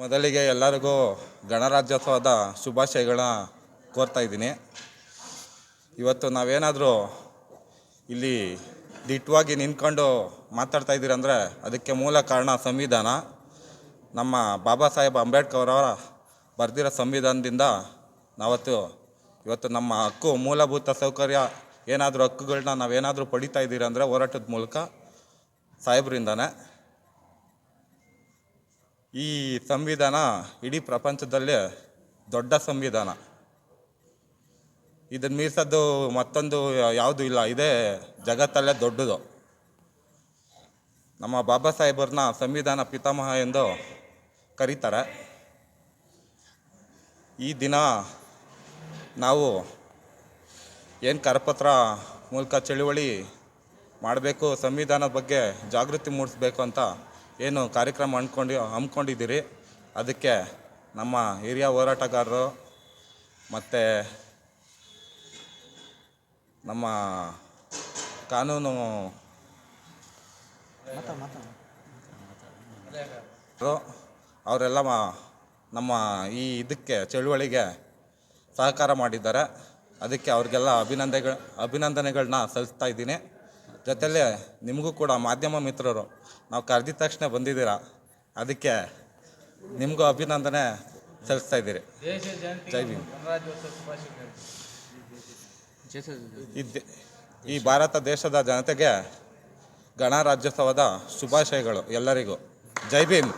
ಮೊದಲಿಗೆ ಎಲ್ಲರಿಗೂ ಗಣರಾಜ್ಯೋತ್ಸವದ ಶುಭಾಶಯಗಳನ್ನ ಕೋರ್ತಾ ಇದ್ದೀನಿ. ಇವತ್ತು ನಾವೇನಾದರೂ ಇಲ್ಲಿ ದಿಟ್ಟವಾಗಿ ನಿಂತ್ಕೊಂಡು ಮಾತಾಡ್ತಾ ಇದ್ದೀರಂದರೆ ಅದಕ್ಕೆ ಮೂಲ ಕಾರಣ ಸಂವಿಧಾನ. ನಮ್ಮ ಬಾಬಾ ಸಾಹೇಬ್ ಅಂಬೇಡ್ಕರ್ ಅವರ ಬರೆದಿರೋ ಸಂವಿಧಾನದಿಂದ ನಾವತ್ತು ಇವತ್ತು ನಮ್ಮ ಹಕ್ಕು, ಮೂಲಭೂತ ಸೌಕರ್ಯ, ಏನಾದರೂ ಹಕ್ಕುಗಳನ್ನ ನಾವೇನಾದರೂ ಪಡಿತಾ ಇದ್ದೀರಂದರೆ ಹೋರಾಟದ ಮೂಲಕ ಸಾಹೇಬ್ರಿಂದಾನೆ. ಈ ಸಂವಿಧಾನ ಇಡೀ ಪ್ರಪಂಚದಲ್ಲೇ ದೊಡ್ಡ ಸಂವಿಧಾನ. ಇದನ್ನು ಮೀರಿಸೋದು ಮತ್ತೊಂದು ಯಾವುದೂ ಇಲ್ಲ, ಇದೇ ಜಗತ್ತಲ್ಲೇ ದೊಡ್ಡದು. ನಮ್ಮ ಬಾಬಾ ಸಾಹೇಬರನ್ನ ಸಂವಿಧಾನ ಪಿತಾಮಹ ಎಂದು ಕರೀತಾರೆ. ಈ ದಿನ ನಾವು ಏನು ಕರಪತ್ರ ಮೂಲಕ ಚಳುವಳಿ ಮಾಡಬೇಕು, ಸಂವಿಧಾನದ ಬಗ್ಗೆ ಜಾಗೃತಿ ಮೂಡಿಸ್ಬೇಕು ಅಂತ ಏನು ಕಾರ್ಯಕ್ರಮ ಅಂದ್ಕೊಂಡು ಹಮ್ಮಿಕೊಂಡಿದ್ದೀರಿ? ಅದಕ್ಕೆ ನಮ್ಮ ಹಿರಿಯ ಹೋರಾಟಗಾರರು ಮತ್ತು ನಮ್ಮ ಕಾನೂನು ಅವರೆಲ್ಲ ನಮ್ಮ ಈ ಇದಕ್ಕೆ ಚಳುವಳಿಗೆ ಸಹಕಾರ ಮಾಡಿದ್ದಾರೆ. ಅದಕ್ಕೆ ಅವ್ರಿಗೆಲ್ಲ ಅಭಿನಂದನೆಗಳು ಅಭಿನಂದನೆಗಳನ್ನ ಸಲ್ಲಿಸ್ತಾ ಇದ್ದೀನಿ. ಜೊತೆಲೇ ನಿಮಗೂ ಕೂಡ ಮಾಧ್ಯಮ ಮಿತ್ರರು ನಾವು ಕರೆದಿದ ತಕ್ಷಣ ಬಂದಿದ್ದೀರಾ? ಅದಕ್ಕೆ ನಿಮಗೂ ಅಭಿನಂದನೆ ಸಲ್ಲಿಸ್ತಾ ಇದ್ದೀರಿ. ಜೈ ಭೀಮ್. ಈ ಭಾರತ ದೇಶದ ಜನತೆಗೆ ಗಣರಾಜ್ಯೋತ್ಸವದ ಶುಭಾಶಯಗಳು ಎಲ್ಲರಿಗೂ. ಜೈ ಭೀಮ್.